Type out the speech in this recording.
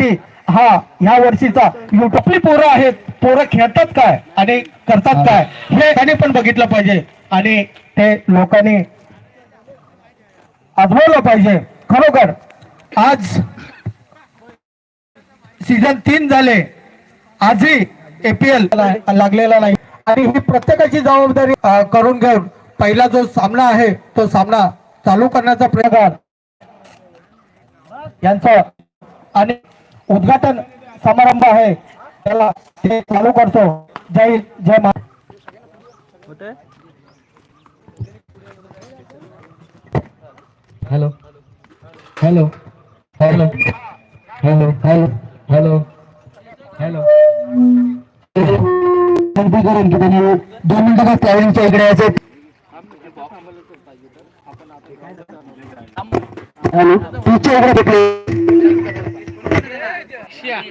साठी हा ह्या वर्षीचा आपली पोरं आहेत. पोरं खेळतात काय आणि करतात काय? हे त्यांनी पण बघितलं पाहिजे. आणि ते लोकांनी आजमावलं पाहिजे. खरोखर आज सीझन तीन झाले. आजही एपीएल लागलेला नाही. आणि ही प्रत्येकाची जबाबदारी करून घेऊन पहिला जो सामना आहे तो सामना चालू करण्याचा प्रयत्न यांचं आणि उद्घाटन समारंभ आहे. त्याला ते चालू करतो. जय जय मा hello. Hello. Hello. Hello. Hello. Hello. Hello. विनंती करेन की त्यांनी दोन मिनिटं ट्रॅव्हलिंगच्या इकडे यायचे? हॅलो. तुमच्या इकडे भेटले. રશિયા